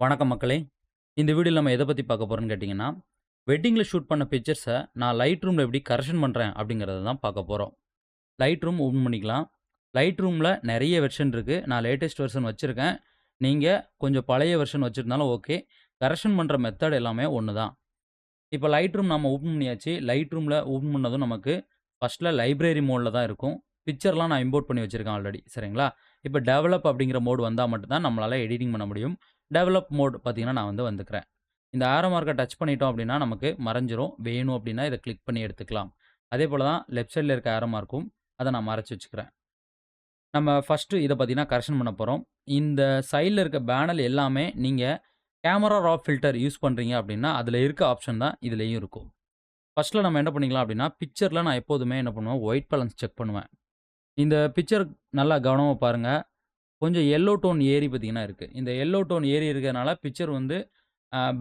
வணக்கம் மக்களே. இந்த வீடியோவில் நம்ம எதை பற்றி பார்க்க போகிறோம்னு கேட்டிங்கன்னா வெட்டிங்கில் ஷூட் பண்ண பிக்சர்ஸை நான் லைட் ரூமில் எப்படி கரெக்ஷன் பண்ணுறேன் அப்படிங்கிறத தான் பார்க்க போகிறோம் லைட் ரூம் ஓப்பன் பண்ணிக்கலாம். லைட் ரூமில் நிறைய வெர்ஷன் இருக்குது நான் லேட்டஸ்ட் வெர்ஷன் வச்சுருக்கேன். நீங்கள் கொஞ்சம் பழைய வெர்ஷன் வச்சுருந்தாலும் ஓகே கரெக்ஷன் பண்ணுற மெத்தட் எல்லாமே ஒன்று தான் இப்போ லைட் ரூம் நம்ம ஓப்பன் பண்ணியாச்சு. லைட் ரூமில் ஓப்பன் பண்ணதும் நமக்கு ஃபஸ்ட்டில் லைப்ரரி மோடில் தான் இருக்கும். பிக்சர்லாம் நான் இம்போர்ட் பண்ணி வச்சுருக்கேன் ஆல்ரெடி சரிங்களா? இப்போ டெவலப் அப்படிங்கிற மோடு வந்தால் மட்டும்தான் நம்மளால் எடிட்டிங் பண்ண முடியும். டெவலப் மோட் பார்த்தீங்கன்னா நான் வந்து வந்துக்கிறேன். இந்த ஆரோ மார்க்கை டச் பண்ணிட்டோம் அப்படின்னா நமக்கு மறைஞ்சிரும். வேணும் அப்படின்னா இதை கிளிக் பண்ணி எடுத்துக்கலாம். அதே போல் தான் லெஃப்ட் சைடில் இருக்க ஆரோ மார்க்கும் அதை நான் மறைச்சி வச்சுக்கிறேன். நம்ம ஃபஸ்ட்டு இதை பார்த்தீங்கன்னா கரெக்ஷன் பண்ண போகிறோம் இந்த சைடில் இருக்க பேனல் எல்லாமே நீங்கள் கேமரா ராப் ஃபில்டர் யூஸ் பண்ணுறீங்க அப்படின்னா அதில் இருக்க ஆப்ஷன் தான் இதுலேயும் இருக்கும். ஃபஸ்ட்டில் நம்ம என்ன பண்ணிக்கலாம் அப்படின்னா பிக்சரில் நான் எப்போதுமே என்ன பண்ணுவேன்? ஒயிட் பேலன்ஸ் செக் பண்ணுவேன். இந்த பிக்சர் நல்லா கவனமாக பாருங்கள் கொஞ்சம் எல்லோ டோன் ஏரி பார்த்தீங்கன்னா இருக்குது இந்த எல்லோ டோன் ஏரி இருக்கிறதுனால பிக்சர் வந்து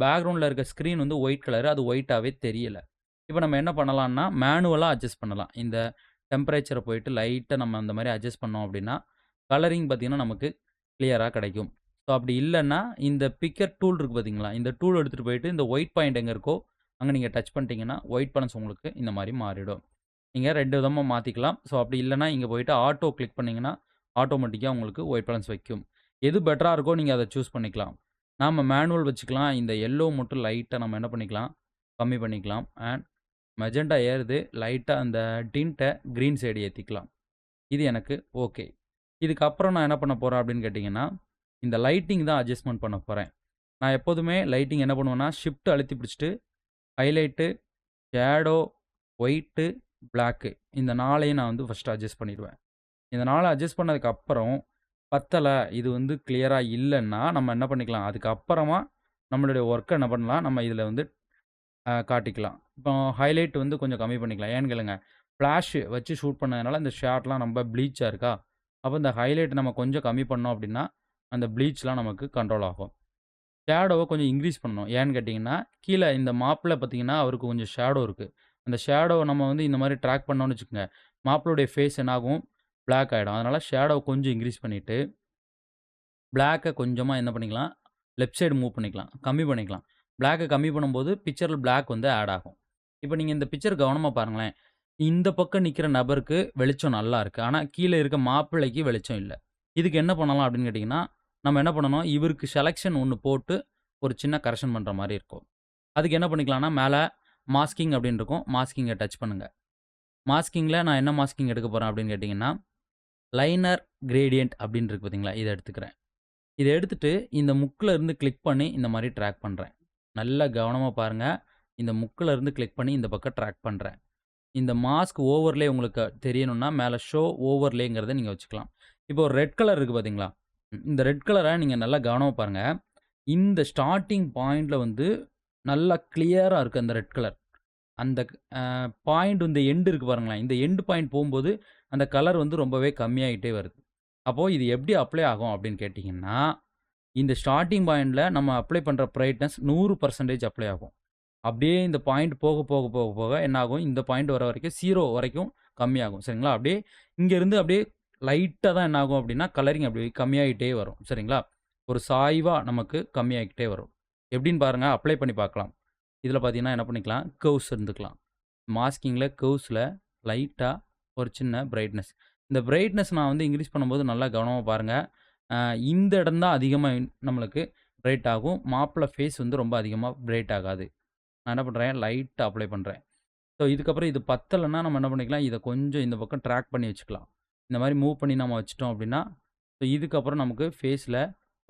பேக்ரவுண்டில் இருக்க ஸ்க்ரீன் வந்து ஒயிட் கலர் அது ஒயிட்டாகவே தெரியலை. இப்போ நம்ம என்ன பண்ணலாம்னா மேனுவலாக அட்ஜஸ்ட் பண்ணலாம். இந்த டெம்பரேச்சரை போயிட்டு லைட்டாக நம்ம அந்த மாதிரி அட்ஜஸ்ட் பண்ணோம் அப்படின்னா கலரிங் பார்த்திங்கன்னா நமக்கு கிளியராக கிடைக்கும். ஸோ அப்படி இல்லைன்னா இந்த பிக்கர் டூல் இருக்குது பார்த்தீங்களா இந்த டூல் எடுத்துகிட்டு போயிட்டு இந்த ஒயிட் பாயிண்ட் எங்கே இருக்கோ அங்கே நீங்கள் டச் பண்ணிட்டீங்கன்னா ஒயிட் பலன்ஸ் உங்களுக்கு இந்த மாதிரி மாறிடும். நீங்கள் ரெண்டு விதமாக மாற்றிக்கலாம் ஸோ அப்படி இல்லைன்னா இங்கே போயிட்டு ஆட்டோ கிளிக் பண்ணிங்கன்னா ஆட்டோமேட்டிக்காக உங்களுக்கு ஒயிட் பேலன்ஸ் வைக்கும். எது பெட்டராக இருக்கோ நீங்கள் அதை சூஸ் பண்ணிக்கலாம். நாம் மேனுவல் வச்சுக்கலாம். இந்த எல்லோ மட்டும் லைட்டாக நம்ம என்ன பண்ணிக்கலாம்? கம்மி பண்ணிக்கலாம். அண்ட் மெஜெண்டா ஏறுது. லைட்டாக அந்த டின்ட்டை க்ரீன் சைடு ஏற்றிக்கலாம் இது எனக்கு ஓகே. இதுக்கப்புறம் நான் என்ன பண்ண போகிறேன் அப்படின்னு கேட்டிங்கன்னா இந்த லைட்டிங் தான் அட்ஜஸ்ட்மெண்ட் பண்ண போகிறேன் நான் எப்போதுமே லைட்டிங் என்ன பண்ணுவேன்னா ஷிஃப்ட் அழுத்தி பிடிச்சிட்டு ஹைலைட்டு ஷேடோ ஒயிட்டு பிளாக்கு இந்த நாளையும் நான் வந்து ஃபஸ்ட்டு அட்ஜஸ்ட் பண்ணிடுவேன். இந்த நாளை அட்ஜஸ்ட் பண்ணதுக்கு அப்புறம் பத்தலை இது வந்து கிளியராக இல்லைன்னா நம்ம என்ன பண்ணிக்கலாம்? அதுக்கப்புறமா நம்மளுடைய ஒர்க்கை என்ன பண்ணலாம்? நம்ம இதில் வந்து காட்டிக்கலாம். இப்போ ஹைலைட் வந்து கொஞ்சம் கம்மி பண்ணிக்கலாம். ஏன்னு கேளுங்க ஃப்ளாஷ் வச்சு ஷூட் பண்ணதுனால இந்த ஷார்ட்லாம் ரொம்ப ப்ளீச்சாக இருக்கா? அப்போ இந்த ஹைலைட் நம்ம கொஞ்சம் கம்மி பண்ணோம் அப்படின்னா அந்த ப்ளீச்லாம் நமக்கு கண்ட்ரோல் ஆகும். ஷேடோவை கொஞ்சம் இன்க்ரீஸ் பண்ணணும். ஏன்னு கேட்டிங்கன்னா கீழே இந்த மாப்பில் பார்த்தீங்கன்னா அவருக்கு கொஞ்சம் ஷேடோ இருக்குது அந்த ஷேடோவை நம்ம வந்து இந்த மாதிரி ட்ராக் பண்ணோன்னு வச்சுக்கோங்க மாப்பிளுடைய ஃபேஸ் என்னாகும்? பிளாக் ஆகிடும் அதனால் ஷேடோவை கொஞ்சம் இன்க்ரீஸ் பண்ணிவிட்டு பிளாக்கை கொஞ்சமாக என்ன பண்ணிக்கலாம்? லெஃப்ட் சைடு மூவ் பண்ணிக்கலாம். கம்மி பண்ணிக்கலாம். பிளாக்கை கம்மி பண்ணும்போது பிக்சரில் பிளாக் வந்து ஆட் ஆகும். இப்போ நீங்கள் இந்த பிக்சர் கவனமாக பாருங்களேன். இந்த பக்கம் நிற்கிற நபருக்கு வெளிச்சம் நல்லா இருக்குது ஆனால் கீழே இருக்க மாப்பிள்ளைக்கு வெளிச்சம் இல்லை. இதுக்கு என்ன பண்ணலாம் அப்படின்னு கேட்டிங்கன்னா நம்ம என்ன பண்ணணும்? இவருக்கு செலெக்ஷன் ஒன்று போட்டு ஒரு சின்ன கரெக்ஷன் பண்ணுற மாதிரி இருக்கும். அதுக்கு என்ன பண்ணிக்கலாம்னா மேலே மாஸ்கிங் அப்படின்னு இருக்கும். மாஸ்கிங்கை டச் பண்ணுங்கள் மாஸ்கிங்கில் நான் என்ன மாஸ்கிங் எடுக்க போகிறேன் அப்படின்னு கேட்டிங்கன்னா லைனர் கிரேடியன்ட் அப்படின்னு இருக்கு பார்த்தீங்களா? இதை எடுத்துக்கிறேன். இதை எடுத்துகிட்டு இந்த முக்கில் இருந்து கிளிக் பண்ணி இந்த மாதிரி ட்ராக் பண்ணுறேன் நல்லா கவனமாக பாருங்கள் இந்த முக்கில் இருந்து கிளிக் பண்ணி இந்த பக்கம் ட்ராக் பண்ணுறேன் இந்த மாஸ்க் ஓவர்லே உங்களுக்கு தெரியணும்னா மேலே ஷோ ஓவர்லேங்கிறத நீங்கள் வச்சுக்கலாம். இப்போ ஒரு ரெட் கலர் இருக்குது பார்த்தீங்களா? இந்த ரெட் கலரை நீங்கள் நல்லா கவனமாக பாருங்கள் இந்த ஸ்டார்டிங் பாயிண்டில் வந்து நல்லா கிளியராக இருக்குது அந்த ரெட் கலர் அந்த பாயிண்ட் இந்த எண்டு இருக்குது பாருங்களேன். இந்த எண்டு பாயிண்ட் போகும்போது அந்த கலர் வந்து ரொம்பவே கம்மியாகிட்டே வருது. அப்போது இது எப்படி அப்ளை ஆகும் அப்படின்னு கேட்டிங்கன்னா இந்த ஸ்டார்டிங் பாயிண்டில் நம்ம அப்ளை பண்ணுற ப்ரைட்னஸ் நூறு பர்சன்டேஜ் அப்ளை ஆகும். அப்படியே இந்த பாயிண்ட் போக போக போக போக என்ன ஆகும் இந்த பாயிண்ட் வர வரைக்கும் ஜீரோ வரைக்கும் கம்மியாகும். சரிங்களா? அப்படியே இங்கேருந்து அப்படியே லைட்டாக தான் என்ன ஆகும் அப்படின்னா கலரிங் அப்படி கம்மியாகிட்டே வரும். சரிங்களா? ஒரு சாய்வாக நமக்கு கம்மியாகிட்டே வரும். எப்படின்னு பாருங்கள் அப்ளை பண்ணி பார்க்கலாம். இதில் பார்த்தீங்கன்னா என்ன பண்ணிக்கலாம் கர்வ்ஸ் இருந்துக்கலாம். மாஸ்கிங்கில் கர்வ்ஸில் லைட்டாக ஒரு சின்ன பிரைட்னஸ் இந்த பிரைட்னஸ் நான் வந்து இன்க்ரீஸ் பண்ணும்போது நல்லா கவனமாக பாருங்கள் இந்த இடம் தான் அதிகமாக நம்மளுக்கு பிரைட் ஆகும். மாப்பிள்ளை ஃபேஸ் வந்து ரொம்ப அதிகமாக பிரைட் ஆகாது. நான் என்ன பண்ணுறேன் லைட்டாக அப்ளை பண்ணுறேன் ஸோ இதுக்கப்புறம் இது பத்தலைன்னா நம்ம என்ன பண்ணிக்கலாம் இதை கொஞ்சம் இந்த பக்கம் ட்ராக் பண்ணி வச்சுக்கலாம். இந்த மாதிரி மூவ் பண்ணி நம்ம வச்சிட்டோம் அப்படின்னா ஸோ இதுக்கப்புறம் நமக்கு ஃபேஸில்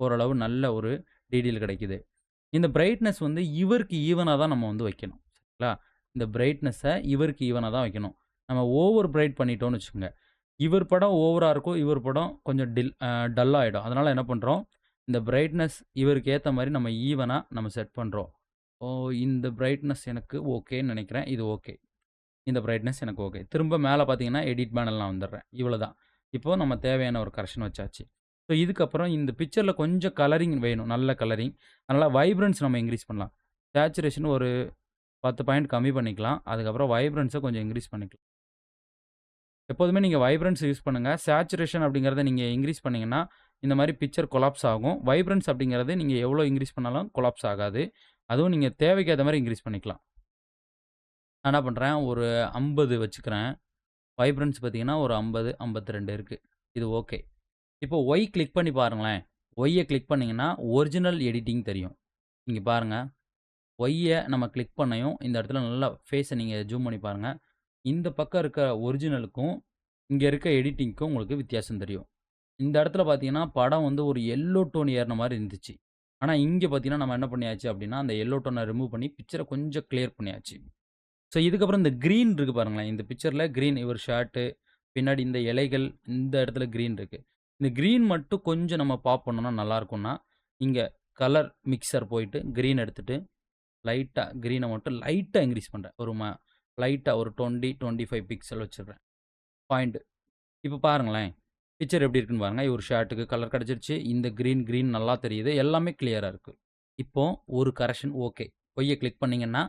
ஓரளவு நல்ல ஒரு டீடெயில் கிடைக்குது. இந்த பிரைட்னஸ் வந்து இவருக்கு ஈவனாக தான் நம்ம வந்து வைக்கணும் சரிங்களா? இந்த பிரைட்னஸை இவருக்கு ஈவனாக தான் வைக்கணும். நம்ம ஓவர் பிரைட் பண்ணிட்டோம்னு வச்சுக்கோங்க. இவர் படம் ஓவராக இருக்கும் இவர் படம் கொஞ்சம் டில் டல்லாகிடும் அதனால் என்ன பண்ணுறோம் இந்த பிரைட்னஸ் இவருக்கு ஏற்ற மாதிரி நம்ம ஈவனாக நம்ம செட் பண்ணுறோம் ஓ இந்த பிரைட்னஸ் எனக்கு ஓகேன்னு நினைக்கிறேன். இது ஓகே இந்த பிரைட்னஸ் எனக்கு ஓகே திரும்ப மேலே பார்த்தீங்கன்னா எடிட் பேனல் நான் வந்துடுறேன். இவ்வளோ தான் இப்போது நம்ம தேவையான ஒரு கரெக்ஷன் வச்சாச்சு. ஸோ இதுக்கப்புறம் இந்த பிக்சரில் கொஞ்சம் கலரிங் வேணும் நல்ல கலரிங் அதனால் வைப்ரன்ஸ் நம்ம இன்க்ரீஸ் பண்ணலாம் சேச்சுரேஷன் ஒரு பத்து பாயிண்ட் கம்மி பண்ணிக்கலாம் அதுக்கப்புறம் வைப்ரன்ஸை கொஞ்சம் இன்க்ரீஸ் பண்ணிக்கலாம் எப்போதுமே நீங்கள் வைப்ரன்ஸ் யூஸ் பண்ணுங்கள் சேச்சுரேஷன் அப்படிங்கிறத நீங்கள் இன்க்ரீஸ் பண்ணிங்கன்னா இந்த மாதிரி பிக்சர் கொலாப்ஸ் ஆகும். வைப்ரன்ஸ் அப்படிங்கிறது நீங்கள் எவ்வளோ இன்க்ரீஸ் பண்ணாலும் கொலாப்ஸ் ஆகாது. அதுவும் நீங்கள் தேவைக்கு மாதிரி இன்க்ரீஸ் பண்ணிக்கலாம். நான் என்ன பண்ணுறேன் ஒரு 50 வச்சுக்கிறேன். வைப்ரன்ஸ் பார்த்தீங்கன்னா, ஒரு ஐம்பது ஐம்பத்தி ரெண்டு இருக்குது இது ஓகே. இப்போ ஒய் கிளிக் பண்ணி பாருங்களேன். ஒய்யை கிளிக் பண்ணிங்கன்னா ஒரிஜினல் எடிட்டிங் தெரியும். நீங்கள் பாருங்கள் ஒய்யை நம்ம கிளிக் பண்ணையும் இந்த இடத்துல நல்லா ஃபேஸை நீங்கள் ஜூம் பண்ணி பாருங்க. இந்த பக்கம் இருக்க ஒரிஜினலுக்கும், இங்கே இருக்க எடிட்டிங்க்கும் உங்களுக்கு வித்தியாசம் தெரியும். இந்த இடத்துல பார்த்தீங்கன்னா, படம் வந்து ஒரு எல்லோ டோன் ஏறுன மாதிரி இருந்துச்சு. ஆனால் இங்கே பார்த்தீங்கன்னா, நம்ம என்ன பண்ணியாச்சு அப்படின்னா, அந்த எல்லோ டோனை ரிமூவ் பண்ணி பிக்சரை கொஞ்சம் கிளியர் பண்ணியாச்சு. ஸோ, இதுக்கப்புறம் இந்த க்ரீன் இருக்குது பாருங்களேன். இந்த பிக்சரில் க்ரீன் இவர் ஷர்ட்டு, பின்னாடி இந்த இலைகள், இந்த இடத்துல க்ரீன் இருக்குது இந்த க்ரீன் மட்டும் கொஞ்சம் நம்ம பாப் பண்ணோம்னா நல்லாருக்கும்னா, இங்கே கலர் மிக்சர் போயிட்டு க்ரீன் எடுத்துகிட்டு லைட்டாக க்ரீனை மட்டும் லைட்டாக இன்க்ரீஸ் பண்ணுறேன் ஒரு ம லைட்டாக ஒரு 20, 25 பிக்சல் வச்சுருக்கேன் பாயிண்ட்டு இப்போ பாருங்களேன். பிக்சர் எப்படி இருக்குன்னு பாருங்கள் ஒரு ஷர்ட்டுக்கு கலர் கிடச்சிருச்சு இந்த க்ரீன் க்ரீன் நல்லா தெரியுது. எல்லாமே கிளியராக இருக்குது இப்போ ஒரு கரெக்ஷன் ஓகே. ஒய்ய கிளிக் பண்ணிங்கன்னா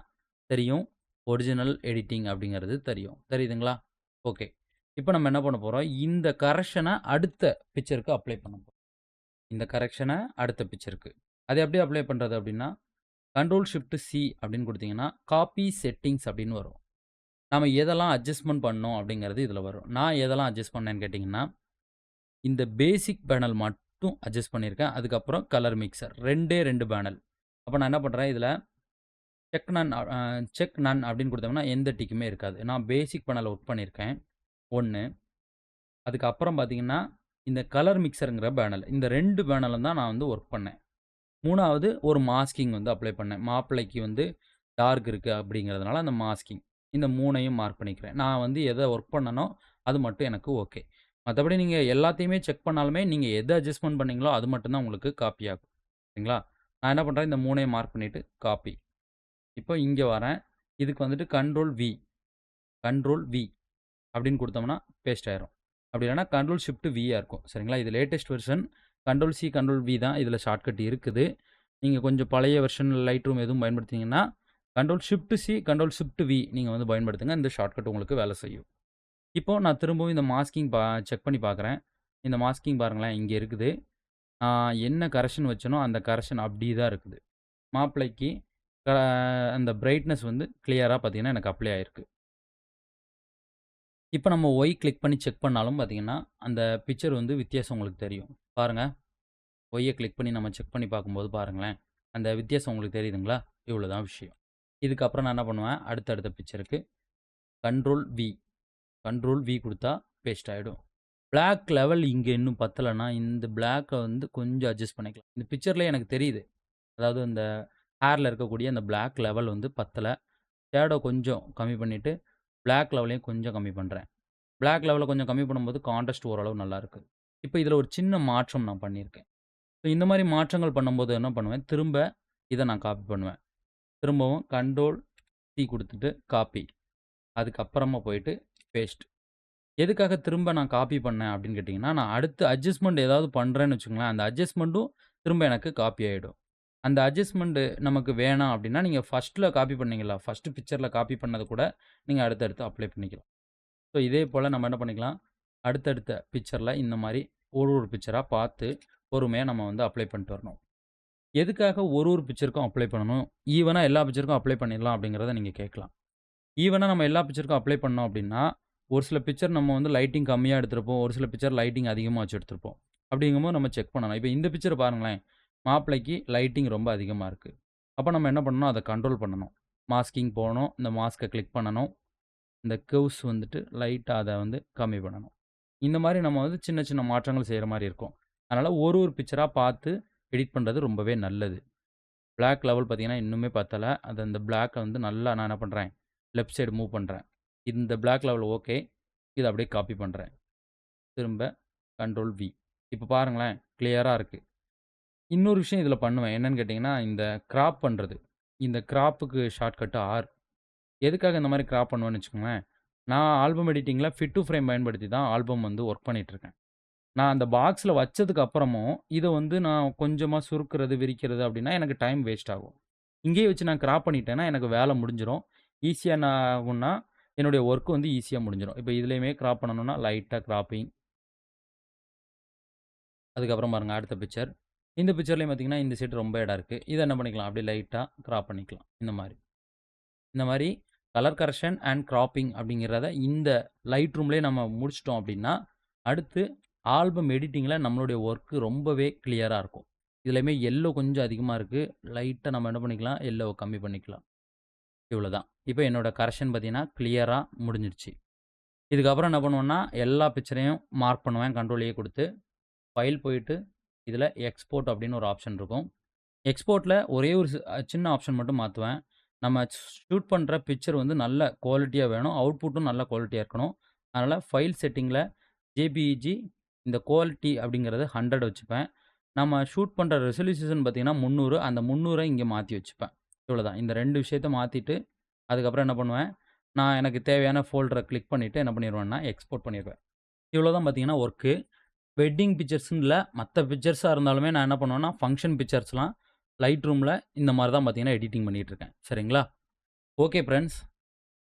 தெரியும். ஒரிஜினல் எடிட்டிங் அப்படிங்கிறது தெரியும். தெரியுதுங்களா? ஓகே. இப்போ நம்ம என்ன பண்ண போகிறோம் இந்த கரெக்ஷனை அடுத்த பிக்சருக்கு அப்ளை பண்ண போகிறோம் இந்த கரெக்ஷனை அடுத்த பிக்சருக்கு. அது எப்படி அப்ளை பண்ணுறது அப்படின்னா, கண்ட்ரோல் ஷிஃப்ட் சி அப்படின்னு கொடுத்தீங்கன்னா காப்பி செட்டிங்ஸ் அப்படின்னு வரும். நாம் எதெல்லாம் அட்ஜஸ்ட்மெண்ட் பண்ணோம் அப்படிங்கிறது இதில் வரும். நான் எதெல்லாம் அட்ஜஸ்ட் பண்ணேன்னு கேட்டிங்கன்னா இந்த பேசிக் பேனல் மட்டும் அட்ஜஸ்ட் பண்ணியிருக்கேன். அதுக்கப்புறம் கலர் மிக்சர் ரெண்டே ரெண்டு பேனல். அப்போ நான் என்ன பண்ணுறேன் இதில் செக் நன் செக் நன் அப்படின்னு கொடுத்தோம்னா எந்த டிக்குமே இருக்காது. நான் பேசிக் பேனல் ஒர்க் பண்ணியிருக்கேன். ஒன்று அதுக்கப்புறம் பார்த்தீங்கன்னா, இந்த கலர் மிக்சருங்கிற பேனல். இந்த ரெண்டு பேனலும் தான் நான் வந்து ஒர்க் பண்ணேன். மூணாவது ஒரு மாஸ்கிங் வந்து அப்ளை பண்ணேன். மாப்பிள்ளைக்கு வந்து டார்க் இருக்குது அப்படிங்கிறதுனால அந்த மாஸ்கிங். இந்த மூணையும் மார்க் பண்ணிக்கிறேன். நான் வந்து எதை ஒர்க் பண்ணனோ, அது மட்டும் எனக்கு ஓகே. மற்றபடி நீங்கள் எல்லாத்தையுமே செக் பண்ணாலுமே, நீங்கள் எதை அட்ஜஸ்ட்மெண்ட் பண்ணீங்களோ, அது மட்டும் தான் உங்களுக்கு காப்பி ஆகும். சரிங்களா? நான் என்ன பண்ணுறேன் இந்த மூணையும் மார்க் பண்ணிவிட்டு காப்பி. இப்போ இங்கே வரேன். இதுக்கு வந்துட்டு கண்ட்ரோல் வி. கண்ட்ரோல் வி அப்படின்னு கொடுத்தோம்னா பேஸ்ட் ஆயிரும். அப்படி இல்லைனா கண்ட்ரோல் ஷிஃப்ட் வியாக இருக்கும். சரிங்களா? இது latest version. Control C, control V தான் இதில் ஷார்ட்கட் இருக்குது. நீங்கள் கொஞ்சம் பழைய வெர்ஷன் லைட் ரூம் எதுவும் பயன்படுத்திங்கன்னா control shift C, control shift V நீங்கள் வந்து பயன்படுத்துங்க. இந்த ஷார்ட்கட் உங்களுக்கு வேலை செய்யும். இப்போ நான் திரும்பவும் இந்த மாஸ்கிங் பா செக் பண்ணி பார்க்குறேன். இந்த மாஸ்கிங் பாருங்களேன், இங்கே இருக்குது. என்ன கரெக்ஷன் வச்சேனோ, அந்த கரெக்ஷன் அப்படியே தான் இருக்குது. மாப்பிள்ளைக்கு அந்த பிரைட்னஸ் வந்து கிளியராக பார்த்தீங்கன்னா, எனக்கு அப்ளை ஆயிருக்கு. இப்போ நம்ம ஒய் கிளிக் பண்ணி செக் பண்ணாலும் பார்த்தீங்கன்னா, அந்த பிக்சர் வந்து வித்தியாசம் உங்களுக்கு தெரியும். பாருங்கள் ஒய்யை கிளிக் பண்ணி நம்ம செக் பண்ணி பார்க்கும்போது பாருங்களேன். அந்த வித்தியாசம் உங்களுக்கு தெரியுதுங்களா? இவ்வளோ தான் விஷயம். இதுக்கப்புறம் நான் என்ன பண்ணுவேன், அடுத்தடுத்த பிக்சருக்கு கண்ட்ரோல் வி. கண்ட்ரோல் வி கொடுத்தா பேஸ்ட் ஆகிடும் பிளாக் லெவல் இங்கே இன்னும் பத்தலன்னா, இந்த பிளாக்கை வந்து கொஞ்சம் அட்ஜஸ்ட் பண்ணிக்கலாம். இந்த பிக்சர்லேயே எனக்கு தெரியுது. அதாவது இந்த ஹேரில் இருக்கக்கூடிய அந்த பிளாக் லெவல் வந்து பத்தலை ஷேடோ கொஞ்சம் கம்மி பண்ணிவிட்டு பிளாக் லெவலையும் கொஞ்சம் கம்மி பண்ணுறேன் பிளாக் லெவலில் கொஞ்சம் கம்மி பண்ணும்போது கான்ட்ராஸ்ட் ஓரளவு நல்லாயிருக்கு இப்போ இதில் ஒரு சின்ன மாற்றம் நான் பண்ணியிருக்கேன். ஸோ இந்த மாதிரி மாற்றங்கள் பண்ணும்போது என்ன பண்ணுவேன், திரும்ப இதை நான் காப்பி பண்ணுவேன். திரும்பவும் கண்ட்ரோல் சி கொடுத்துட்டு காப்பி. அதுக்கப்புறமா போயிட்டு பேஸ்ட். எதுக்காக திரும்ப நான் காப்பி பண்ணேன் அப்படின்னு கேட்டிங்கன்னா நான் அடுத்து அட்ஜஸ்ட்மெண்ட் ஏதாவது பண்ணுறேன்னு வச்சுக்கோங்களேன், அந்த அட்ஜஸ்ட்மெண்ட்டும் திரும்ப எனக்கு காப்பி ஆகிடும் அந்த அட்ஜஸ்ட்மெண்ட்டு நமக்கு வேணாம் அப்படின்னா, நீங்கள் ஃபஸ்ட்டில் காப்பி பண்ணிக்கலாம் ஃபஸ்ட்டு பிக்சரில் காப்பி பண்ணத கூட நீங்கள் அடுத்தடுத்து அப்ளை பண்ணிக்கலாம். ஸோ இதே போல் நம்ம என்ன பண்ணிக்கலாம், அடுத்தடுத்த பிக்சரில் இந்த மாதிரி ஒரு ஒரு பிக்சராக பார்த்து, பொறுமையாக நம்ம வந்து அப்ளை பண்ணிட்டு வரணும். எதுக்காக ஒரு ஒரு பிக்சருக்கும் அப்ளை பண்ணணும்? ஈவனாக எல்லா பிக்சருக்கும் அப்ளை பண்ணிடலாம் அப்படிங்கிறத நீங்கள் கேட்கலாம். ஈவனாக நம்ம எல்லா பிக்சருக்கும் அப்ளை பண்ணோம் அப்படின்னா, ஒரு சில பிக்சர் நம்ம வந்து லைட்டிங் கம்மியாக எடுத்திருப்போம். ஒரு சில பிக்சர் லைட்டிங் அதிகமாக வச்சு எடுத்திருப்போம். அப்படிங்கும்போது நம்ம செக் பண்ணணும். இப்போ இந்த பிக்சர் பாருங்களேன். மாப்பிள்ளைக்கு லைட்டிங் ரொம்ப அதிகமாக இருக்குது அப்போ நம்ம என்ன பண்ணணும், அதை கண்ட்ரோல் பண்ணணும். மாஸ்கிங் போகணும் இந்த மாஸ்க்கை கிளிக் பண்ணணும். இந்த கவ்ஸ் வந்துட்டு லைட்டாக அதை வந்து கம்மி பண்ணணும். இந்த மாதிரி நம்ம வந்து சின்ன சின்ன மாற்றங்கள் செய்கிற மாதிரி இருக்கும். அதனால் ஒரு ஒரு பிக்சராக பார்த்து எடிட் பண்ணுறது ரொம்பவே நல்லது. பிளாக் லெவல் பார்த்திங்கன்னா இன்னுமே பத்தல. அது அந்த பிளாக்கை வந்து நல்லா நான் என்ன பண்ணுறேன் லெஃப்ட் சைடு மூவ் பண்ணுறேன் இந்த பிளாக் லெவல் ஓகே. இதை அப்படியே காப்பி பண்ணுறேன் திரும்ப கண்ட்ரோல் வி. இப்போ பாருங்களேன், கிளியராக இருக்குது இன்னொரு விஷயம் இதில் பண்ணுவேன். என்னன்னு கேட்டிங்கன்னா இந்த கிராப் பண்ணுறது இந்த கிராப்புக்கு ஷார்ட்கட் ஆர். எதுக்காக இந்த மாதிரி கிராப் பண்ணுவேன்னு வச்சுக்கோங்களேன், நான் ஆல்பம் எடிட்டிங்கில் ஃபிட் டூ ஃப்ரேம் பயன்படுத்தி தான் ஆல்பம் வந்து ஒர்க் பண்ணிகிட்ருக்கேன் இருக்கேன். நான் அந்த பாக்ஸில் வச்சதுக்கு அப்புறமும், இதை வந்து நான் கொஞ்சமாக சுருக்கிறது விரிக்கிறது அப்படின்னா எனக்கு டைம் வேஸ்ட் ஆகும். இங்கேயே வச்சு நான் கிராப் பண்ணிட்டேன்னா, எனக்கு வேலை முடிஞ்சிடும் ஈஸியாக என்ன ஆகும்னா, என்னுடைய ஒர்க்கு வந்து ஈஸியாக முடிஞ்சிடும் இப்போ இதுலேயுமே கிராப் பண்ணணும்னா லைட்டாக கிராப்பிங். அதுக்கப்புறம் பாருங்கள் அடுத்த பிக்சர். இந்த பிக்சர்லேயும் பார்த்தீங்கன்னா, இந்த சைடு ரொம்ப இடம் இருக்குது இதை என்ன பண்ணிக்கலாம், அப்படியே லைட்டாக க்ராப் பண்ணிக்கலாம். இந்த மாதிரி இந்த மாதிரி கலர் கரெக்ஷன் அண்ட் கிராப்பிங் அப்படிங்கிறத இந்த லைட் ரூம்லேயே நம்ம முடிச்சிட்டோம் அப்படின்னா, அடுத்து ஆல்பம் எடிட்டிங்கில் நம்மளுடைய ஒர்க்கு ரொம்பவே கிளியராக இருக்கும். இதுலையுமே எல்லோ கொஞ்சம் அதிகமாக இருக்குது லைட்டாக நம்ம என்ன பண்ணிக்கலாம், எல்லோவை கம்மி பண்ணிக்கலாம். இவ்வளோ தான் இப்போ என்னோடய கரெக்ஷன் பார்த்திங்கன்னா கிளியராக முடிஞ்சிடுச்சு. இதுக்கப்புறம் என்ன பண்ணுவோன்னா எல்லா பிக்சரையும் மார்க் பண்ணுவேன். கண்ட்ரோலையே கொடுத்து ஃபைல் போயிட்டு, இதில் எக்ஸ்போர்ட் அப்படின்னு ஒரு ஆப்ஷன் இருக்கும். எக்ஸ்போர்ட்டில் ஒரே ஒரு சின்ன ஆப்ஷன் மட்டும் மாற்றுவேன் நம்ம ஷூட் பண்ணுற பிக்சர் வந்து நல்ல குவாலிட்டியாக வேணும். அவுட்புட்டும் நல்ல குவாலிட்டியாக இருக்கணும். அதனால் ஃபைல் செட்டிங்கில் ஜேபிஇஜி இந்த குவாலிட்டி அப்படிங்கிறது ஹண்ட்ரட் வச்சுப்பேன். நம்ம ஷூட் பண்ணுற ரெசல்யூஷன் பார்த்தீங்கன்னா 300 அந்த முந்நூறை இங்கே மாற்றி வச்சுப்பேன். இவ்வளோதான். இந்த ரெண்டு விஷயத்த மாற்றிட்டு அதுக்கப்புறம் என்ன பண்ணுவேன், நான் எனக்கு தேவையான ஃபோல்டரை கிளிக் பண்ணிவிட்டு என்ன பண்ணிடுவேன்னா எக்ஸ்போர்ட் பண்ணிடுவேன் இவ்வளோ தான் பார்த்தீங்கன்னா ஒர்க்கு. வெட்டிங் பிக்சர்ஸ்ன்னு இல்லை மற்ற பிக்சர்ஸாக இருந்தாலுமே நான் என்ன பண்ணுவேன்னா, ஃபங்க்ஷன் பிக்சர்ஸ்லாம் லைட் ரூமில் இந்த மாதிரி தான் பார்த்தீங்கன்னா, எடிட்டிங் பண்ணிகிட்ருக்கேன் சரிங்களா? Okay friends